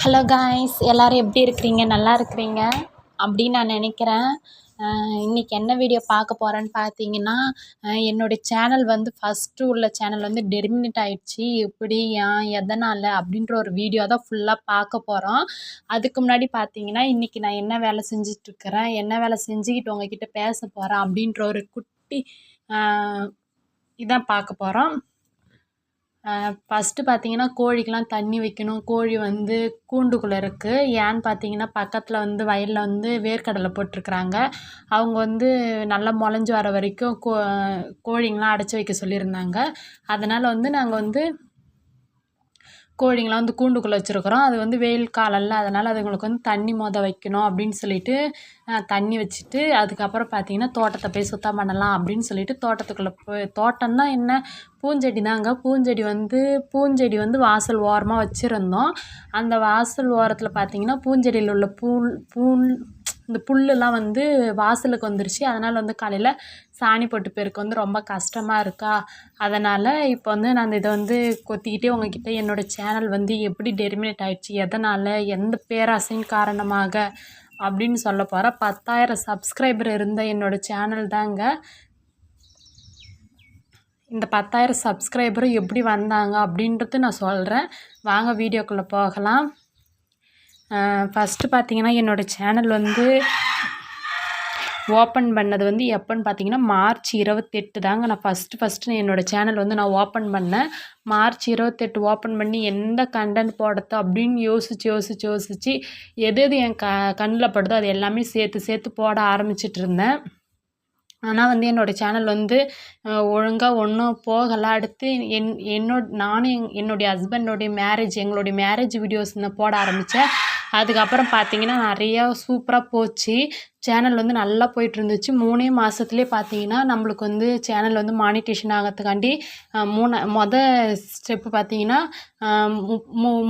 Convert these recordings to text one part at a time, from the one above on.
Hello guys எல்லோரும் எப்படி இருக்கிறீங்க? நல்லா இருக்கிறீங்க? அப்படின்னு நான் நினைக்கிறேன். இன்றைக்கி என்ன வீடியோ பார்க்க போகிறேன்னு பார்த்தீங்கன்னா என்னுடைய சேனல் வந்து ஃபஸ்ட்டு உள்ள சேனல் வந்து டெர்மினேட் ஆகிடுச்சி எப்படி ஏன் எதனால் அப்படின்ற ஒரு வீடியோ தான் ஃபுல்லாக பார்க்க போகிறோம் அதுக்கு முன்னாடி பார்த்தீங்கன்னா இன்றைக்கி நான் என்ன வேலை செஞ்சிட்ருக்கிறேன் என்ன வேலை செஞ்சுக்கிட்டு உங்ககிட்ட பேச போகிறேன் அப்படின்ற ஒரு குட்டி இதான் பார்க்க போகிறோம் ஃபஸ்ட்டு பார்த்தீங்கன்னா கோழிக்கெலாம் தண்ணி வைக்கணும். கோழி வந்து கூண்டுக்குள்ளே இருக்குது ஏன்னு பார்த்தீங்கன்னா பக்கத்தில் வந்து வயலில் வந்து வேர்க்கடலை போட்டிருக்குறாங்க. அவங்க வந்து நல்லா முளஞ்சி வர வரைக்கும் கோ கோழிங்கெலாம் அடைச்சி வைக்க சொல்லியிருந்தாங்க. அதனால் வந்து நாங்கள் வந்து கோழிங்களாம் வந்து கூண்டுக்குள்ளே வச்சுருக்குறோம். அது வந்து வெயில் காலம்ல அதனால் அதுங்களுக்கு வந்து தண்ணி மொத வைக்கணும் அப்படின்னு சொல்லிட்டு தண்ணி வச்சுட்டு அதுக்கப்புறம் பார்த்திங்கன்னா தோட்டத்தை போய் சுத்தம் பண்ணலாம் அப்படின்னு சொல்லிட்டு தோட்டத்துக்குள்ளே போய் தோட்டம்னா என்ன? பூஞ்செடி தாங்க. பூஞ்செடி வந்து பூஞ்செடி வந்து வாசல் ஓரமாக வச்சுருந்தோம். அந்த வாசல் ஓரத்தில் பார்த்திங்கன்னா பூஞ்செடியில் உள்ள பூல் பூ இந்த புல்லுலாம் வந்து வாசலுக்கு வந்துருச்சு. அதனால் வந்து காலையில் சாணி போட்டு பெருக்க வந்து ரொம்ப கஷ்டமாக இருக்கா. அதனால் இப்போ வந்து நான் இதை வந்து கொத்திக்கிட்டே உங்ககிட்ட என்னோடய சேனல் வந்து எப்படி டெர்மினேட் ஆகிடுச்சி எதனால் எந்த பேராசையின் காரணமாக அப்படின்னு சொல்ல போகிறேன் பத்தாயிரம் சப்ஸ்கிரைபர் இருந்த என்னோடய சேனல் தாங்க. இந்த பத்தாயிரம் சப்ஸ்கிரைபரும் எப்படி வந்தாங்க அப்படின்றது நான் சொல்கிறேன் வாங்க வீடியோக்குள்ளே போகலாம். ஃபஸ்ட்டு பார்த்தீங்கன்னா என்னோடய சேனல் வந்து ஓப்பன் பண்ணது வந்து எப்போன்னு பார்த்தீங்கன்னா மார்ச் இருபத்தெட்டு தாங்க நான் ஃபஸ்ட்டு ஃபஸ்ட்டு என்னோடய சேனல் வந்து நான் ஓப்பன் பண்ணேன். மார்ச் இருபத்தெட்டு ஓப்பன் பண்ணி எந்த கண்டென்ட் போடுறதோ அப்படின்னு யோசித்து யோசித்து யோசித்து எது எது என் க கண்ணில் படுதோ அது எல்லாமே சேர்த்து சேர்த்து போட ஆரம்பிச்சிட்டு இருந்தேன். ஆனால் வந்து என்னோடய சேனல் வந்து ஒழுங்காக ஒன்றும் போகலை. அடுத்து என் என்னோட நானும் என் என்னுடைய ஹஸ்பண்டோடைய மேரேஜ் எங்களுடைய மேரேஜ் வீடியோஸ் நான் போட ஆரம்பித்தேன் அதுக்கப்புறம் பார்த்தீங்கன்னா நிறையா சூப்பராக போச்சு. சேனல் வந்து நல்லா போயிட்டு இருந்துச்சு மூணே மாதத்துலேயே பார்த்தீங்கன்னா நம்மளுக்கு வந்து சேனல் வந்து மானிட்டேஷன் ஆகிறதுக்காண்டி மூணு மொதல் ஸ்டெப்பு பார்த்தீங்கன்னா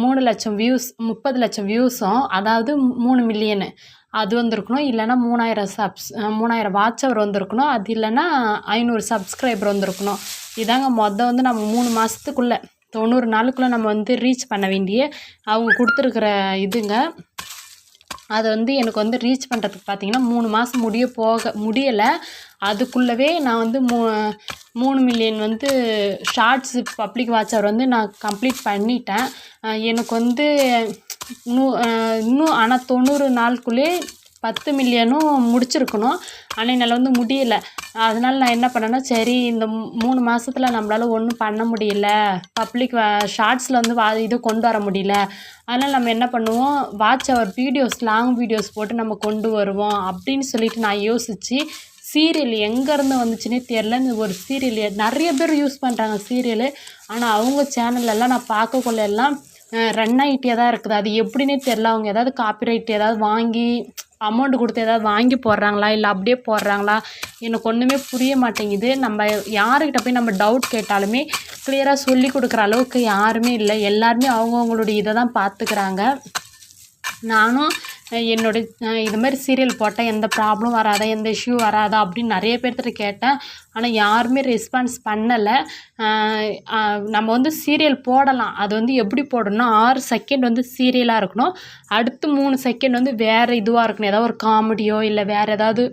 மூணு லட்சம் வியூஸ் முப்பது லட்சம் வியூஸும் அதாவது மூணு மில்லியனு அது வந்திருக்கணும். இல்லைன்னா மூணாயிரம் சப்ஸ் மூணாயிரம் வாட்ச் அவர் வந்திருக்கணும். அது இல்லைன்னா ஐநூறு சப்ஸ்கிரைபர் வந்திருக்கணும். இதாங்க மொதல் வந்து நம்ம மூணு மாதத்துக்குள்ளே தொண்ணூறு நாளுக்குள்ளே நம்ம வந்து ரீச் பண்ண வேண்டிய அவங்க கொடுத்துருக்குற இதுங்க. அது வந்து எனக்கு வந்து ரீச் பண்ணுறதுக்கு பார்த்திங்கன்னா மூணு மாதம் முடிய போக முடியலை. அதுக்குள்ளவே நான் வந்து மூ மூணு மில்லியன் வந்து ஷார்ட்ஸ் பப்ளிக் வாட்சர் வந்து நான் கம்ப்ளீட் பண்ணிட்டேன். எனக்கு வந்து இன்னும் இன்னும் ஆனால் தொண்ணூறு நாளுக்குள்ளே பத்து மில்லியனும் முடிச்சிருக்கணும். ஆனால் என்னால் வந்து முடியலை. அதனால் நான் என்ன பண்ணேன்னா சரி இந்த மூணு மாதத்துல நம்மளால் ஒன்றும் பண்ண முடியல. பப்ளிக் ஷார்ட்ஸில் வந்து வா இது கொண்டு வர முடியல. அதனால் நம்ம என்ன பண்ணுவோம் watch our videos long videos போட்டு நம்ம கொண்டு வருவோம் அப்படின்னு சொல்லிட்டு நான் யோசித்து சீரியல் எங்கேருந்து வந்துச்சுன்னே தெரில இந்த ஒரு சீரியல் நிறைய பேர் யூஸ் பண்ணுறாங்க சீரியலு ஆனால் அவங்க சேனல்லலாம் நான் பார்க்கக்குள்ள எல்லாம் ரன் ஆகிட்டே தான் இருக்குது. அது எப்படின்னே தெரில அவங்க ஏதாவது காப்பிரைட் ஏதாவது வாங்கி அமௌண்ட் கொடுத்து ஏதாவது வாங்கி போடுறாங்களா? இல்லை அப்படியே போடுறாங்களா? எனக்கு ஒன்றுமே புரிய மாட்டேங்குது. நம்ம யாருக்கிட்ட போய் நம்ம டவுட் கேட்டாலுமே கிளியராக சொல்லி கொடுக்குற அளவுக்கு யாருமே இல்லை. எல்லாருமே அவங்கவுங்களுடைய இதை தான் பார்த்துக்கிறாங்க. நானும் என்னோடய இது மாதிரி சீரியல் போட்டால் எந்த ப்ராப்ளம் வராதா எந்த இஷ்யூ வராதா அப்படின்னு நிறைய பேர்த்திட்ட கேட்டேன். ஆனால் யாருமே ரெஸ்பான்ஸ் பண்ணலை. நம்ம வந்து சீரியல் போடலாம். அது வந்து எப்படி போடணும்னா ஆறு செகண்ட் வந்து சீரியலாக இருக்கணும். அடுத்து மூணு செகண்ட் வந்து வேறு இதுவாக இருக்கணும். ஏதாவது ஒரு காமெடியோ இல்லை வேறு ஏதாவது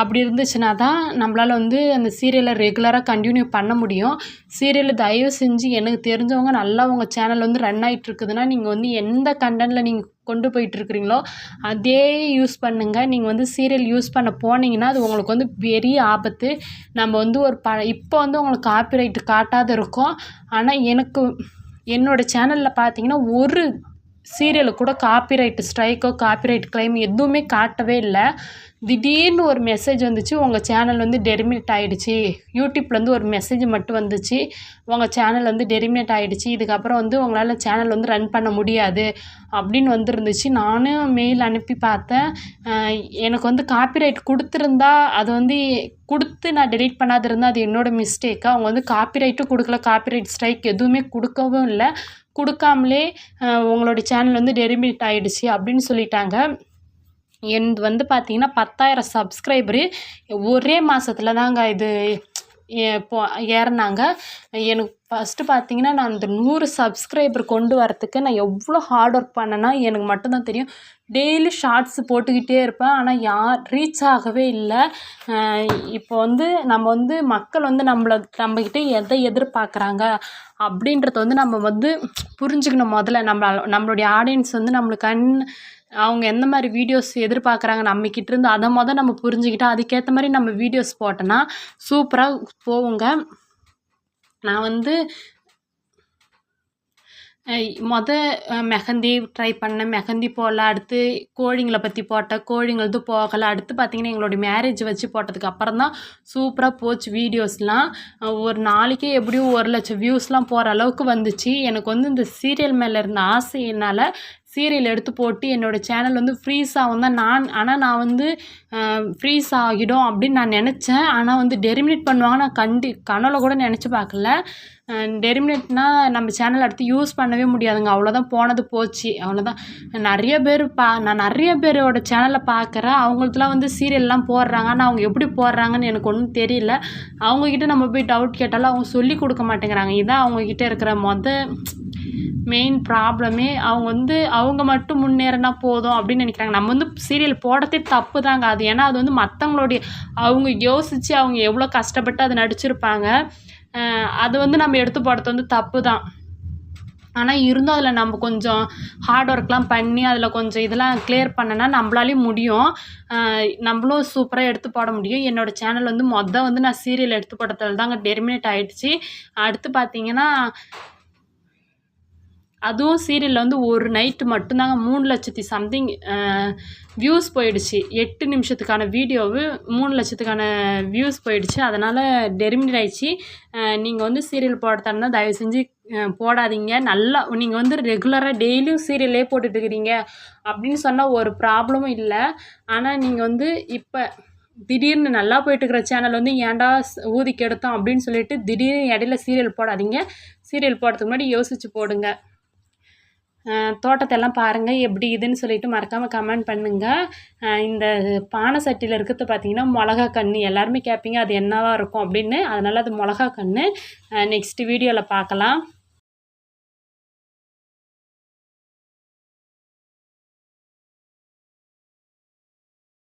அப்படி இருந்துச்சுன்னா தான் நம்மளால் வந்து அந்த சீரியலை ரெகுலராக கண்டினியூ பண்ண முடியும். சீரியலை தயவு செஞ்சு எனக்கு தெரிஞ்சவங்க நல்லா உங்கள் சேனல் வந்து ரன் ஆகிட்ருக்குதுன்னா நீங்கள் வந்து எந்த கண்டென்ட்டில் நீங்கள் கொண்டு போயிட்டுருக்குறீங்களோ அதே யூஸ் பண்ணுங்கள் நீங்கள் வந்து சீரியல் யூஸ் பண்ண போனீங்கன்னா அது உங்களுக்கு வந்து பெரிய ஆபத்து. நம்ம வந்து ஒரு ப இப்போ வந்து உங்களுக்கு காப்பிரைட்டு காட்டாத இருக்கும். ஆனால் எனக்கு என்னோடய சேனலில் பார்த்தீங்கன்னா ஒரு சீரியலுக்கு கூட காப்பிரைட் ஸ்ட்ரைக்கோ காப்பிரைட் கிளைம் எதுவுமே காட்டவே இல்லை. திடீர்னு ஒரு மெசேஜ் வந்துச்சு உங்கள் சேனல் வந்து டெரிமினேட் ஆகிடுச்சி யூடியூப்லேருந்து ஒரு மெசேஜ் மட்டும் வந்துச்சு உங்கள் சேனல் வந்து டெரிமினேட் ஆகிடுச்சி இதுக்கப்புறம் வந்து உங்களால் சேனல் வந்து ரன் பண்ண முடியாது அப்படின்னு வந்துருந்துச்சு. நானும் மெயில் அனுப்பி பார்த்தேன். எனக்கு வந்து காப்பிரைட் கொடுத்துருந்தா அது வந்து கொடுத்து நான் டெலீட் பண்ணாதிருந்தால் அது என்னோடய மிஸ்டேக்காக அவங்க வந்து காப்பிரைட்டும் கொடுக்கல காப்பிரைட் ஸ்ட்ரைக் எதுவுமே கொடுக்கவும் இல்லை. கொடுக்காமலே உங்களுடைய சேனல் வந்து டெரிமிட் ஆகிடுச்சி அப்படின்னு சொல்லிட்டாங்க. என் வந்து பார்த்திங்கன்னா பத்தாயிரம் சப்ஸ்கிரைபரு ஒரே மாதத்துல தாங்க இது இப்போ ஏறினாங்க. எனக்கு ஃபஸ்ட்டு பார்த்தீங்கன்னா நான் அந்த நூறு சப்ஸ்கிரைபர் கொண்டு வரத்துக்கு நான் எவ்வளோ ஹார்ட் ஒர்க் பண்ணேன்னா எனக்கு மட்டும்தான் தெரியும். டெய்லி ஷார்ட்ஸ் போட்டுக்கிட்டே இருப்பேன். ஆனால் யார் ரீச் ஆகவே இல்லை. இப்போ வந்து நம்ம வந்து மக்கள் வந்து நம்மள நம்மக்கிட்ட எதை எதிர்பார்க்குறாங்க அப்படின்றத வந்து நம்ம வந்து புரிஞ்சுக்கணும் முதல்ல. நம்ம நம்மளுடைய ஆடியன்ஸ் வந்து நம்மளுக்கு கண் அவங்க எந்த மாதிரி வீடியோஸ் எதிர்பார்க்குறாங்க நம்மக்கிட்ட இருந்து அதை மொதல் நம்ம புரிஞ்சுக்கிட்டா அதுக்கேற்ற மாதிரி நம்ம வீடியோஸ் போட்டோன்னா சூப்பராக போகுங்க நான் வந்து மொத மெஹந்தி ட்ரை பண்ணேன். மெஹந்தி போடல அடுத்து கோழிங்களை பற்றி போட்டேன். கோழிங்களது போகலை. அடுத்து பார்த்திங்கன்னா எங்களுடைய மேரேஜ் வச்சு போட்டதுக்கு அப்புறம் தான் சூப்பராக போச்சு வீடியோஸ்லாம் ஒரு நாளைக்கே எப்படியும் ஒரு லட்சம் வியூஸ்லாம் போகிற அளவுக்கு வந்துச்சு. எனக்கு வந்து இந்த சீரியல் மேலே இருந்த ஆசையினால் சீரியல் எடுத்து போட்டு என்னோடய சேனல் வந்து ஃப்ரீஸ் ஆகும் தான். நான் ஆனால் நான் வந்து ஃப்ரீஸ் ஆகிடும் அப்படின்னு நான் நினச்சேன். ஆனால் வந்து டெரிமினேட் பண்ணுவாங்க. நான் கண்டி கனவுல கூட நினச்சி பார்க்கல. டெரிமினேட்னால் நம்ம சேனல் அடுத்து யூஸ் பண்ணவே முடியாதுங்க. அவ்வளோதான் போனது போச்சு. அவ்வளோதான் நிறைய பேர் பா நான் நிறைய பேரோட சேனலை பார்க்குறேன் அவங்களுக்குலாம் வந்து சீரியல்லாம் போடுறாங்க. ஆனால் அவங்க எப்படி போடுறாங்கன்னு எனக்கு ஒன்றும் தெரியல. அவங்கக்கிட்ட நம்ம போய் டவுட் கேட்டாலும் அவங்க சொல்லி கொடுக்க மாட்டேங்கிறாங்க. இதான் அவங்கக்கிட்ட இருக்கிற மொதல் மெயின் ப்ராப்ளமே அவங்க வந்து அவங்க மட்டும் முன்னேறினா போதும் அப்படின்னு நினைக்கிறாங்க. நம்ம வந்து சீரியல் போடுறதே தப்பு தாங்க அது. ஏன்னா அது வந்து மற்றவங்களுடைய அவங்க யோசித்து அவங்க எவ்வளோ கஷ்டப்பட்டு அதை நடிச்சிருப்பாங்க. அது வந்து நம்ம எடுத்து போடுறது வந்து தப்பு தான் ஆனால் இருந்தும் அதில் நம்ம கொஞ்சம் ஹார்ட் ஒர்க்லாம் பண்ணி அதில் கொஞ்சம் இதெல்லாம் கிளியர் பண்ணனா நம்மளாலேயும் முடியும். நம்மளும் சூப்பராக எடுத்து போட முடியும். என்னோடய சேனல் வந்து மொதல் வந்து நான் சீரியல் எடுத்து போட்டதில் தாங்க டெர்மினேட் ஆகிடுச்சி அடுத்து பார்த்தீங்கன்னா அதுவும் சீரியலில் வந்து ஒரு நைட்டு மட்டும்தாங்க மூணு லட்சத்தி சம்திங் வியூஸ் போயிடுச்சு. எட்டு நிமிஷத்துக்கான வீடியோவு மூணு லட்சத்துக்கான வியூஸ் போயிடுச்சு. அதனால் டெர்மினேட் ஆயிடுச்சு. நீங்கள் வந்து சீரியல் போடுறதா தயவு செஞ்சு போடாதீங்க. நல்லா நீங்கள் வந்து ரெகுலராக டெய்லியும் சீரியலே போட்டுட்ருக்கிறீங்க அப்படின்னு சொன்னால் ஒரு ப்ராப்ளமும் இல்லை. ஆனால் நீங்கள் வந்து இப்போ திடீர்னு நல்லா போயிட்டுருக்கிற சேனல் வந்து ஏன்டா ஊதி கெடுத்தோம் அப்படின்னு சொல்லிட்டு திடீர்னு இடையில சீரியல் போடாதீங்க. சீரியல் போடுறதுக்கு முன்னாடி யோசித்து போடுங்க. தோட்டத்தெல்லாம் பாருங்கள் எப்படி இதுன்னு சொல்லிட்டு மறக்காமல் கமெண்ட் பண்ணுங்கள் இந்த பானை சட்டியில் இருக்கிறது பார்த்தீங்கன்னா மிளகா கன்று எல்லாருமே கேட்பீங்க அது என்னவாக இருக்கும் அப்படின்னு. அதனால் அது மிளகா கன்று நெக்ஸ்ட் வீடியோவில் பார்க்கலாம்.